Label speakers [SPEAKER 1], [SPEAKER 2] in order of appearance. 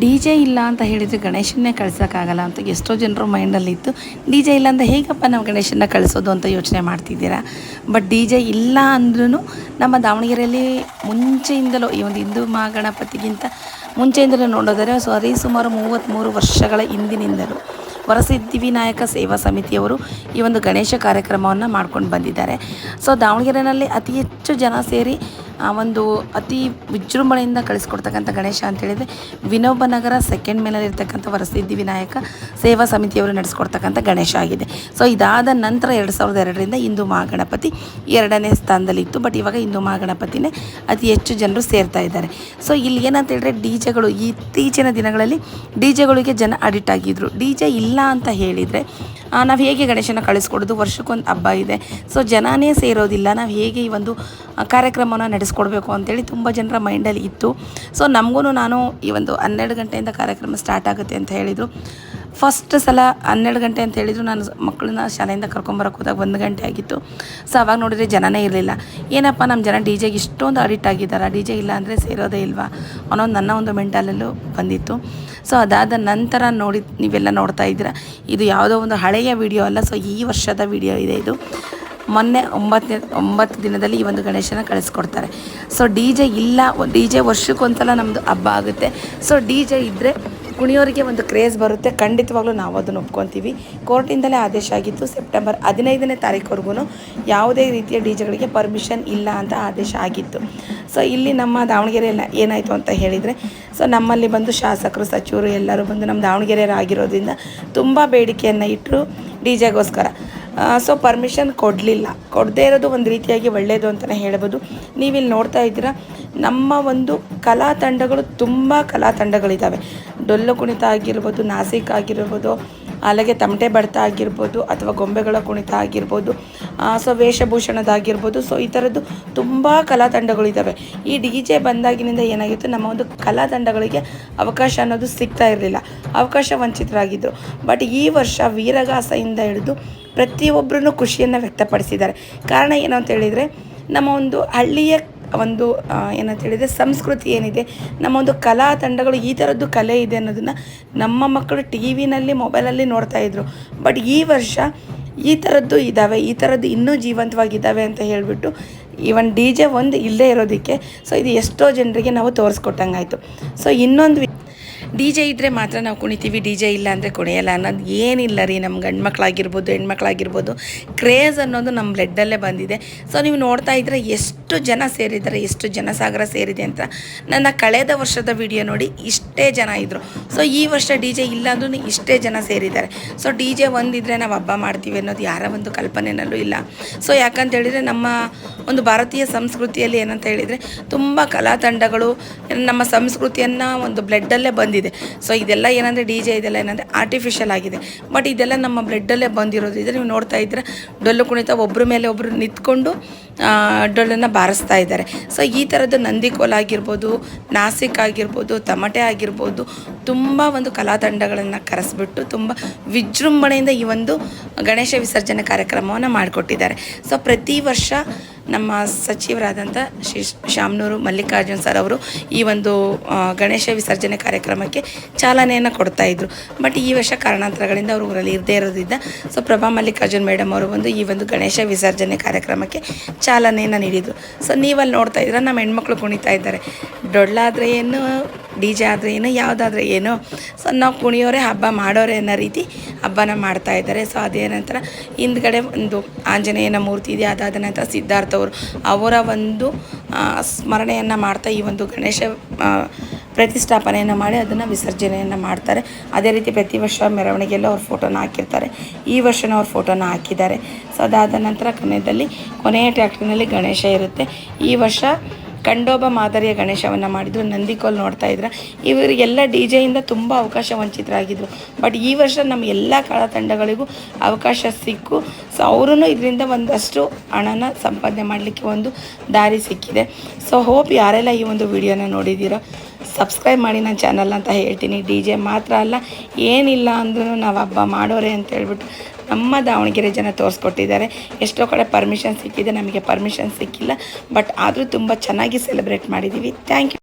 [SPEAKER 1] D J ಇಲ್ಲ ಅಂತ ಹೇಳಿದರೆ ಗಣೇಶನ್ನೇ ಕಳ್ಸೋಕ್ಕಾಗಲ್ಲ ಅಂತ ಎಷ್ಟೋ ಜನರ ಮೈಂಡಲ್ಲಿತ್ತು ಡಿ ಜೆ ಇಲ್ಲ ಅಂತ ಹೇಗಪ್ಪ ನಾವು ಗಣೇಶನ್ನ ಕಳಿಸೋದು ಅಂತ ಯೋಚನೆ ಮಾಡ್ತಿದ್ದೀರಾ? ಬಟ್ ಡಿ ಜೆ ಇಲ್ಲ ಅಂದ್ರೂ ನಮ್ಮ ದಾವಣಗೆರೆಯಲ್ಲಿ ಮುಂಚೆಯಿಂದಲೂ ಈ ಒಂದು ಹಿಂದೂ ಮಹಾಗಣಪತಿಗಿಂತ ಮುಂಚೆಯಿಂದಲೂ ನೋಡೋದರೆ ಸರಿ ಸುಮಾರು ಮೂವತ್ತ್ಮೂರು ವರ್ಷಗಳ ಹಿಂದಿನಿಂದಲೂ ವರಸಿದ್ಧಿ ವಿನಾಯಕ ಸೇವಾ ಸಮಿತಿಯವರು ಈ ಒಂದು ಗಣೇಶ ಕಾರ್ಯಕ್ರಮವನ್ನು ಮಾಡ್ಕೊಂಡು ಬಂದಿದ್ದಾರೆ. ಸೊ ದಾವಣಗೆರೆಯಲ್ಲಿ ಅತಿ ಹೆಚ್ಚು ಜನ ಸೇರಿ ಆ ಒಂದು ಅತಿ ವಿಜೃಂಭಣೆಯಿಂದ ಕಳಿಸ್ಕೊಡ್ತಕ್ಕಂಥ ಗಣೇಶ ಅಂತ ಹೇಳಿದರೆ ವಿನೋಬ ನಗರ ಸೆಕೆಂಡ್ ಮೇಲಲ್ಲಿ ಇರ್ತಕ್ಕಂಥ ವರಸಿದ್ಧಿ ವಿನಾಯಕ ಸೇವಾ ಸಮಿತಿಯವರು ನಡೆಸ್ಕೊಡ್ತಕ್ಕಂಥ ಗಣೇಶ ಆಗಿದೆ. ಸೊ ಇದಾದ ನಂತರ ಎರಡು ಸಾವಿರದ ಎರಡರಿಂದ ಹಿಂದೂ ಮಹಾಗಣಪತಿ ಎರಡನೇ ಸ್ಥಾನದಲ್ಲಿತ್ತು ಬಟ್ ಇವಾಗ ಹಿಂದೂ ಮಹಾಗಣಪತಿನೇ ಅತಿ ಹೆಚ್ಚು ಜನರು ಸೇರ್ತಾ ಇದ್ದಾರೆ. ಸೊ ಇಲ್ಲಿ ಏನಂತ ಹೇಳಿದ್ರೆ ಡಿ ಜೆಗಳು ಇತ್ತೀಚಿನ ದಿನಗಳಲ್ಲಿ ಡಿ ಜೆಗಳಿಗೆ ಜನ ಅಡಿಟ್ ಆಗಿದ್ದರು ಡಿ ಜೆ ಇಲ್ಲ ಅಂತ ಹೇಳಿದರೆ ನಾವು ಹೇಗೆ ಗಣೇಶನ ಕಳಿಸ್ಕೊಡೋದು? ವರ್ಷಕ್ಕೊಂದು ಹಬ್ಬ ಇದೆ. ಸೊ ಜನನೇ ಸೇರೋದಿಲ್ಲ. ನಾವು ಹೇಗೆ ಈ ಒಂದು ಕಾರ್ಯಕ್ರಮನ ನಡೆಸ್ಕೊಡ್ಬೇಕು ಅಂತೇಳಿ ತುಂಬ ಜನರ ಮೈಂಡಲ್ಲಿ ಇತ್ತು. ಸೊ ನಮಗೂ ನಾನು ಈ ಒಂದು ಹನ್ನೆರಡು ಗಂಟೆಯಿಂದ ಕಾರ್ಯಕ್ರಮ ಸ್ಟಾರ್ಟ್ ಆಗುತ್ತೆ ಅಂತ ಹೇಳಿದರು. ಫಸ್ಟ್ ಸಲ ಹನ್ನೆರಡು ಗಂಟೆ ಅಂತ ಹೇಳಿದ್ರು. ನಾನು ಮಕ್ಕಳನ್ನ ಶಾಲೆಯಿಂದ ಕರ್ಕೊಂಬರಕ್ಕೆ ಹೋದಾಗ ಒಂದು ಗಂಟೆ ಆಗಿತ್ತು. ಸೊ ಅವಾಗ ನೋಡಿದರೆ ಜನನೇ ಇರಲಿಲ್ಲ. ಏನಪ್ಪ ನಮ್ಮ ಜನ ಡಿ ಜೆಗೆ ಇಷ್ಟೊಂದು ಅಡಿಟ್ ಆಗಿದ್ದಾರೆ ಡಿ ಜೆ ಇಲ್ಲ ಅಂದರೆ ಸೇರೋದೇ ಇಲ್ವಾ? ಅನ್ನೋದು ನನ್ನ ಒಂದು ಮೆಂಟಲಲ್ಲೂ ಬಂದಿತ್ತು. ಸೊ ಅದಾದ ನಂತರ ನೋಡಿ, ನೀವೆಲ್ಲ ನೋಡ್ತಾ ಇದ್ದೀರಾ. ಇದು ಯಾವುದೋ ಒಂದು ಹಳೆಯ ವಿಡಿಯೋ ಅಲ್ಲ ಸೊ ಈ ವರ್ಷದ ವಿಡಿಯೋ ಇದೆ ಇದು. ಮೊನ್ನೆ ಒಂಬತ್ತನೇ ಒಂಬತ್ತು ದಿನದಲ್ಲಿ ಈ ಒಂದು ಗಣೇಶನ ಕಳಿಸ್ಕೊಡ್ತಾರೆ. ಸೊ ಡಿ ಜೆ ಇಲ್ಲ, ಡಿ ಜೆ ವರ್ಷಕ್ಕೊಂದ್ಸಲ ನಮ್ಮದು ಹಬ್ಬ ಆಗುತ್ತೆ. ಸೊ ಡಿ ಜೆ ಇದ್ದರೆ ಕುಣಿಯೋರಿಗೆ ಒಂದು ಕ್ರೇಜ್ ಬರುತ್ತೆ, ಖಂಡಿತವಾಗ್ಲೂ ನಾವು ಅದನ್ನು ಒಪ್ಕೊತೀವಿ. ಕೋರ್ಟಿಂದಲೇ ಆದೇಶ ಆಗಿತ್ತು, ಸೆಪ್ಟೆಂಬರ್ ಹದಿನೈದನೇ ತಾರೀಕುವರೆಗೂ ಯಾವುದೇ ರೀತಿಯ ಡಿ ಜೆಗಳಿಗೆ ಪರ್ಮಿಷನ್ ಇಲ್ಲ ಅಂತ ಆದೇಶ ಆಗಿತ್ತು. ಸೊ ಇಲ್ಲಿ ನಮ್ಮ ದಾವಣಗೆರೆಯಲ್ಲಿ ಏನಾಯಿತು ಅಂತ ಹೇಳಿದರೆ ಸೊ ನಮ್ಮಲ್ಲಿ ಬಂದು ಶಾಸಕರು, ಸಚಿವರು ಎಲ್ಲರೂ ಬಂದು ನಮ್ಮ ದಾವಣಗೆರೆಯರಾಗಿರೋದ್ರಿಂದ ತುಂಬ ಬೇಡಿಕೆಯನ್ನು ಇಟ್ಟರು ಡಿ ಜೆಗೋಸ್ಕರ. ಸೊ ಪರ್ಮಿಷನ್ ಕೊಡಲಿಲ್ಲ. ಕೊಡದೇ ಇರೋದು ಒಂದು ರೀತಿಯಾಗಿ ಒಳ್ಳೆಯದು ಅಂತಲೇ ಹೇಳ್ಬೋದು. ನೀವಿಲ್ಲಿ ನೋಡ್ತಾ ಇದ್ದೀರಾ ನಮ್ಮ ಒಂದು ಕಲಾ ತಂಡಗಳು ತುಂಬ ಕಲಾ ತಂಡಗಳಿದ್ದಾವೆ. ಡೊಳ್ಳು ಕುಣಿತ ಆಗಿರ್ಬೋದು, ನಾಸಿಕ್ ಆಗಿರ್ಬೋದು ಅಲ್ಲಿಗೆ ತಮಟೆ ಬಡ್ತ ಆಗಿರ್ಬೋದು ಅಥವಾ ಗೊಂಬೆಗಳ ಕುಣಿತ ಆಗಿರ್ಬೋದು ಸೊ ವೇಷಭೂಷಣದಾಗಿರ್ಬೋದು ಸೊ ಈ ಥರದ್ದು ತುಂಬ ಕಲಾ ತಂಡಗಳಿದ್ದಾವೆ. ಈ ಡಿ ಜೆ ಬಂದಾಗಿನಿಂದ ಏನಾಗಿತ್ತು, ನಮ್ಮ ಒಂದು ಕಲಾ ತಂಡಗಳಿಗೆ ಅವಕಾಶ ಅನ್ನೋದು ಸಿಗ್ತಾ ಇರಲಿಲ್ಲ. ಅವಕಾಶ ವಂಚಿತರಾಗಿದ್ದರು ಬಟ್ ಈ ವರ್ಷ ವೀರಗಾಸೆಯಿಂದ ಹಿಡಿದು ಪ್ರತಿಯೊಬ್ಬರೂ ಖುಷಿಯನ್ನು ವ್ಯಕ್ತಪಡಿಸಿದ್ದಾರೆ. ಕಾರಣ ಏನು ಅಂತ ಹೇಳಿದರೆ, ನಮ್ಮ ಒಂದು ಹಳ್ಳಿಯ ಒಂದು ಏನಂತ ಹೇಳಿದರೆ ಸಂಸ್ಕೃತಿ ಏನಿದೆ, ನಮ್ಮ ಒಂದು ಕಲಾ ತಂಡಗಳು ಈ ಥರದ್ದು ಕಲೆ ಇದೆ ಅನ್ನೋದನ್ನು ನಮ್ಮ ಮಕ್ಕಳು ಟಿ ವಿನಲ್ಲಿ, ಮೊಬೈಲಲ್ಲಿ ನೋಡ್ತಾಯಿದ್ರು ಬಟ್ ಈ ವರ್ಷ ಈ ಥರದ್ದು ಇದ್ದಾವೆ ಈ ಥರದ್ದು ಇನ್ನೂ ಜೀವಂತವಾಗಿದ್ದಾವೆ ಅಂತ ಹೇಳಿಬಿಟ್ಟು ಈವನ್ ಡಿ ಜೆ ಒಂದು ಇಲ್ಲದೇ ಇರೋದಕ್ಕೆ, ಸೊ ಇದು ಎಷ್ಟೋ ಜನರಿಗೆ ನಾವು ತೋರಿಸ್ಕೊಟ್ಟಂಗಾಯಿತು. ಸೊ ಇನ್ನೊಂದು ಡಿ ಜೆ ಇದ್ದರೆ ಮಾತ್ರ ನಾವು ಕುಣಿತೀವಿ, ಡಿ ಜೆ ಇಲ್ಲ ಅಂದರೆ ಕುಣಿಯಲ್ಲ ಅನ್ನೋದು ಏನಿಲ್ಲ ರೀ ನಮ್ಮ ಗಂಡು ಮಕ್ಕಳಾಗಿರ್ಬೋದು ಹೆಣ್ಮಕ್ಳಾಗಿರ್ಬೋದು. ಕ್ರೇಜ್ ಅನ್ನೋದು ನಮ್ಮ ಬ್ಲಡ್ಡಲ್ಲೇ ಬಂದಿದೆ. ಸೊ ನೀವು ನೋಡ್ತಾ ಇದ್ದರೆ ಎಷ್ಟು ಜನ ಸೇರಿದ್ದಾರೆ, ಎಷ್ಟು ಜನಸಾಗರ ಸೇರಿದೆ ಅಂತ ನನ್ನ ಕಳೆದ ವರ್ಷದ ವಿಡಿಯೋ ನೋಡಿ ಇಷ್ಟೇ ಜನ ಇದ್ದರು ಸೊ ಈ ವರ್ಷ ಡಿ ಜೆ ಇಲ್ಲ ಅಂದ್ರೂ ಇಷ್ಟೇ ಜನ ಸೇರಿದ್ದಾರೆ. ಸೊ ಡಿ ಜೆ ಒಂದಿದ್ರೆ ನಾವು ಹಬ್ಬ ಮಾಡ್ತೀವಿ ಅನ್ನೋದು ಯಾರ ಒಂದು ಕಲ್ಪನೆಯಲ್ಲೂ ಇಲ್ಲ. ಸೊ ಯಾಕಂತ ಹೇಳಿದರೆ ನಮ್ಮ ಒಂದು ಭಾರತೀಯ ಸಂಸ್ಕೃತಿಯಲ್ಲಿ ಏನಂತ ಹೇಳಿದರೆ ತುಂಬ ಕಲಾ ತಂಡಗಳು ನಮ್ಮ ಸಂಸ್ಕೃತಿಯನ್ನು ಒಂದು ಬ್ಲಡ್ಡಲ್ಲೇ ಬಂದಿದೆ. ಸೊ ಇದೆಲ್ಲ ಏನಂದರೆ ಡಿ ಜೆ ಇದೆಲ್ಲ ಏನಂದರೆ ಆರ್ಟಿಫಿಷಿಯಲ್ ಆಗಿದೆ. ಬಟ್ ಇದೆಲ್ಲ ನಮ್ಮ ಬ್ಲಡ್ಡಲ್ಲೇ ಇದ್ರೆ ನೀವು ನೋಡ್ತಾ ಇದ್ರೆ ಡೊಳ್ಳು ಕುಣಿತ ಒಬ್ಬರ ಮೇಲೆ ಒಬ್ಬರು ನಿಂತ್ಕೊಂಡು ಡೊಳ್ಳನ್ನು ಬಾರಿಸ್ತಾ ಇದ್ದಾರೆ. ಸೊ ಈ ಥರದ್ದು ನಂದಿಕೋಲ್ ಆಗಿರ್ಬೋದು, ನಾಸಿಕ್ ಆಗಿರ್ಬೋದು, ತಮಟೆ ಆಗಿರ್ಬೋದು, ತುಂಬ ಒಂದು ಕಲಾತಂಡಗಳನ್ನು ಕರೆಸ್ಬಿಟ್ಟು ತುಂಬ ವಿಜೃಂಭಣೆಯಿಂದ ಈ ಒಂದು ಗಣೇಶ ವಿಸರ್ಜನೆ ಕಾರ್ಯಕ್ರಮವನ್ನು ಮಾಡಿಕೊಟ್ಟಿದ್ದಾರೆ. ಸೊ ಪ್ರತಿ ವರ್ಷ ನಮ್ಮ ಸಚಿವರಾದಂಥ ಶ್ರೀ ಶಾಮನೂರು ಮಲ್ಲಿಕಾರ್ಜುನ್ ಸರ್ ಅವರು ಈ ಒಂದು ಗಣೇಶ ವಿಸರ್ಜನೆ ಕಾರ್ಯಕ್ರಮಕ್ಕೆ ಚಾಲನೆಯನ್ನು ಕೊಡ್ತಾಯಿದ್ರು ಬಟ್ ಈ ವರ್ಷ ಕಾರಣಾಂತರಗಳಿಂದ ಅವರು ಊರಲ್ಲಿ ಇರದೇ ಇರೋದ್ರಿಂದ ಸೊ ಪ್ರಭಾ ಮಲ್ಲಿಕಾರ್ಜುನ್ ಮೇಡಮ್ ಅವರು ಬಂದು ಈ ಒಂದು ಗಣೇಶ ವಿಸರ್ಜನೆ ಕಾರ್ಯಕ್ರಮಕ್ಕೆ ಚಾಲನೆಯನ್ನು ನೀಡಿದರು. ಸೊ ನೀವಲ್ಲಿ ನೋಡ್ತಾ ಇದ್ರೆ ನಮ್ಮ ಹೆಣ್ಮಕ್ಳು ಕುಣಿತಾ ಇದ್ದಾರೆ. ಡೊಳ್ಳಾದರೆ ಏನು, ಡಿ ಜೆ ಆದರೆ ಏನು, ಯಾವುದಾದ್ರೆ ಏನು. ಸೊ ನಾವು ಕುಣಿಯೋರೆ ಹಬ್ಬ ಮಾಡೋರೆ ಅನ್ನೋ ರೀತಿ ಹಬ್ಬನ ಮಾಡ್ತಾ ಇದ್ದಾರೆ. ಸೊ ಅದೇ ನಂತರ ಹಿಂದ್ಗಡೆ ಒಂದು ಆಂಜನೇಯನ ಮೂರ್ತಿ ಇದೆ, ಅದಾದ ನಂತರ ಸಿದ್ಧಾರ್ಥ ಅವರು ಅವರ ಒಂದು ಸ್ಮರಣೆಯನ್ನು ಮಾಡ್ತಾ ಈ ಒಂದು ಗಣೇಶ ಪ್ರತಿಷ್ಠಾಪನೆಯನ್ನು ಮಾಡಿ ಅದನ್ನು ವಿಸರ್ಜನೆಯನ್ನು ಮಾಡ್ತಾರೆ. ಅದೇ ರೀತಿ ಪ್ರತಿ ವರ್ಷ ಮೆರವಣಿಗೆಯಲ್ಲೂ ಅವ್ರ ಫೋಟೋನ ಹಾಕಿರ್ತಾರೆ. ಈ ವರ್ಷನೂ ಅವ್ರ ಫೋಟೋನ ಹಾಕಿದ್ದಾರೆ. ಸೊ ಅದಾದ ನಂತರ ಕೊನೆಯಲ್ಲಿ ಕೊನೆಯ ಟ್ಯಾಕ್ಟ್ರಿನಲ್ಲಿ ಗಣೇಶ ಇರುತ್ತೆ. ಈ ವರ್ಷ ಕಂಡೋಬ ಮಾದರಿಯ ಗಣೇಶವನ್ನು ಮಾಡಿದ್ರು, ನಂದಿಕೋಲ್ ನೋಡ್ತಾ ಇದ್ರೆ. ಇವರಿಗೆಲ್ಲ ಡಿ ಜೆಯಿಂದ ತುಂಬ ಅವಕಾಶ ವಂಚಿತರಾಗಿದ್ದರು ಬಟ್ ಈ ವರ್ಷ ನಮ್ಮ ಎಲ್ಲ ಕಲಾ ತಂಡಗಳಿಗೂ ಅವಕಾಶ ಸಿಕ್ಕು. ಸೊ ಅವರೂ ಇದರಿಂದ ಒಂದಷ್ಟು ಹಣನ ಸಂಪಾದನೆ ಮಾಡಲಿಕ್ಕೆ ಒಂದು ದಾರಿ ಸಿಕ್ಕಿದೆ. ಸೊ ಹೋಪ್ ಯಾರೆಲ್ಲ ಈ ಒಂದು ವಿಡಿಯೋನ ನೋಡಿದ್ದೀರೋ ಸಬ್ಸ್ಕ್ರೈಬ್ ಮಾಡಿ ನನ್ನ ಚಾನಲ್ ಅಂತ ಹೇಳ್ತೀನಿ. ಡಿ ಜೆ ಮಾತ್ರ ಅಲ್ಲ, ಏನಿಲ್ಲ ಅಂದ್ರೂ ನಾವು ಹಬ್ಬ ಮಾಡೋರೆ ಅಂತ ಹೇಳ್ಬಿಟ್ಟು ನಮ್ಮ ದಾವಣಗೆರೆ ಜನ ತೋರಿಸ್ಕೊಟ್ಟಿದ್ದಾರೆ. ಎಷ್ಟೋ ಕಡೆ ಪರ್ಮಿಷನ್ ಸಿಕ್ಕಿದೆ, ನಮಗೆ ಪರ್ಮಿಷನ್ ಸಿಕ್ಕಿಲ್ಲ ಬಟ್ ಆದರೂ ತುಂಬ ಚೆನ್ನಾಗಿ ಸೆಲೆಬ್ರೇಟ್ ಮಾಡಿದ್ದೀವಿ ಥ್ಯಾಂಕ್ ಯು